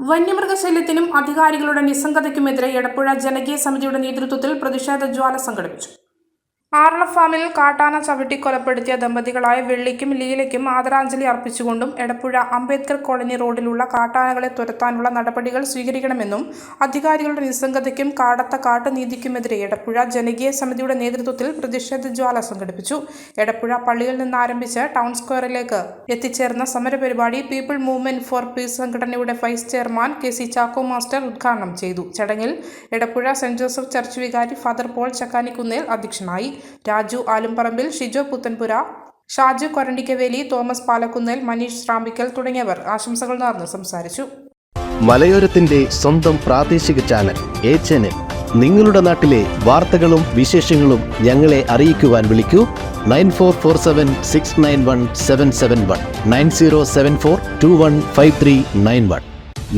വന്യമൃഗശല്യത്തിനും അധികാരികളുടെ നിസ്സംഗതയ്ക്കുമെതിരെ എടപ്പുഴ ജനകീയ സമിതിയുടെ നേതൃത്വത്തിൽ പ്രതിഷേധ ജ്വാല സംഘടിപ്പിച്ചു. ആറള ഫാമിൽ കാട്ടാന ചവിട്ടി കൊലപ്പെടുത്തിയ ദമ്പതികളായ വെള്ളിക്കും ലീലയ്ക്കും ആദരാഞ്ജലി അർപ്പിച്ചുകൊണ്ടും എടപ്പുഴ അംബേദ്കർ കോളനി റോഡിലുള്ള കാട്ടാനകളെ തുരത്താനുള്ള നടപടികൾ സ്വീകരിക്കണമെന്നും അധികാരികളുടെ നിസ്സംഗതയ്ക്കും കാടത്ത കാട്ടുനീതിക്കുമെതിരെ എടപ്പുഴ ജനകീയ സമിതിയുടെ നേതൃത്വത്തിൽ പ്രതിഷേധ ജ്വാല സംഘടിപ്പിച്ചു. എടപ്പുഴ പള്ളിയിൽ നിന്ന് ആരംഭിച്ച് ടൗൺ സ്ക്വയറിലേക്ക് എത്തിച്ചേർന്ന സമരപരിപാടി പീപ്പിൾ മൂവ്മെന്റ് ഫോർ പീസ് സംഘടനയുടെ vice chairman K C Chacko master ഉദ്ഘാടനം ചെയ്തു. ചടങ്ങിൽ എടപ്പുഴ സെന്റ് ജോസഫ് ചർച്ച് വികാരി ഫാദർ പോൾ ചക്കാനിക്കുന്നേൽ അധ്യക്ഷനായി. രാജു ആലുംപറമ്പിൽ ഷിജോ പുത്തൻപുര ഷാജു കൊരണ്ടിക്കവേലി തോമസ് പാലക്കുന്നേൽ മനീഷ് ശ്രാമ്പിക്കൽ തുടങ്ങിയവർ ആശംസകൾ നേർന്ന് സംസാരിച്ചു. മലയോരത്തിന്റെ സ്വന്തം പ്രാദേശിക ചാനൽ എ ചാനൽ. നിങ്ങളുടെ നാട്ടിലെ വാർത്തകളും വിശേഷങ്ങളും ഞങ്ങളെ അറിയിക്കുവാൻ വിളിക്കൂ. Nine four four seven six nine one seven seven one nine zero seven four two one five three nine one.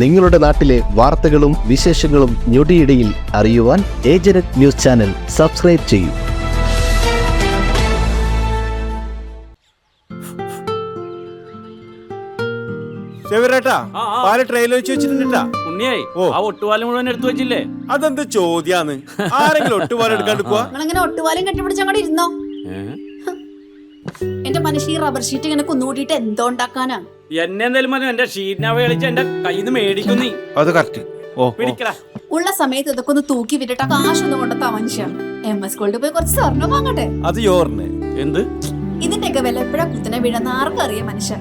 നിങ്ങളുടെ നാട്ടിലെ വാർത്തകളും വിശേഷങ്ങളും ഞൊടിയിടയിൽ അറിയുവാൻ ഏജനറ്റ് ന്യൂസ് ചാനൽ സബ്സ്ക്രൈബ് ചെയ്യൂ. ചെവിറേട്ടാ ആ, ആ. പാൽ ട്രെയിലർ വെച്ച് വെച്ചിട്ടുണ്ടാ ഉണ്ണിയായി ഓ. ആ ഒട്ടുപാലം മുഴുവൻ എടുത്തു വെച്ചില്ലേ? അതെന്ത് ചോദ്യാന്ന്? ആരെങ്കിലും ഒട്ടുപാല എടുക്കാണ്ടിക്കുക നിങ്ങളിങ്ങനെ ഒട്ടുപാലും കെട്ടിപ്പിടിച്ച് അങ്ങോട്ട് ഇരുന്നോ? എന്റെ മനുഷ്യ ഈ റബ്ബർ ഷീറ്റ് ഇങ്ങനെ കുന്നുകൂട്ടിയിട്ട് എന്തോ ഉണ്ടാക്കാനാ? എന്നെ എന്തായാലും മതി എന്റെ ഷീറ്റിനാവ കളിച്ച് എന്റെ കയ്യിൽ നിന്ന് മേടിക്കും നീ. അത് കറക്റ്റ് ഓ പിടിക്കടാ. ഉള്ള സമയത്ത് ഇതൊക്കെ ഒന്ന് തൂക്കി വിട്ടിട്ട് കാശൊന്നും കൊണ്ടെത്താ മനുഷ്യ. എം എസ് സ്കൂളിൽ പോയി കുറച്ച് സ്വർണം വാങ്ങട്ടെ? അത് എന്ത്? ഇതിന്റെയൊക്കെ വില എപ്പോഴാ കുത്തിനെ വീഴുന്ന ആർക്കും അറിയാം മനുഷ്യൻ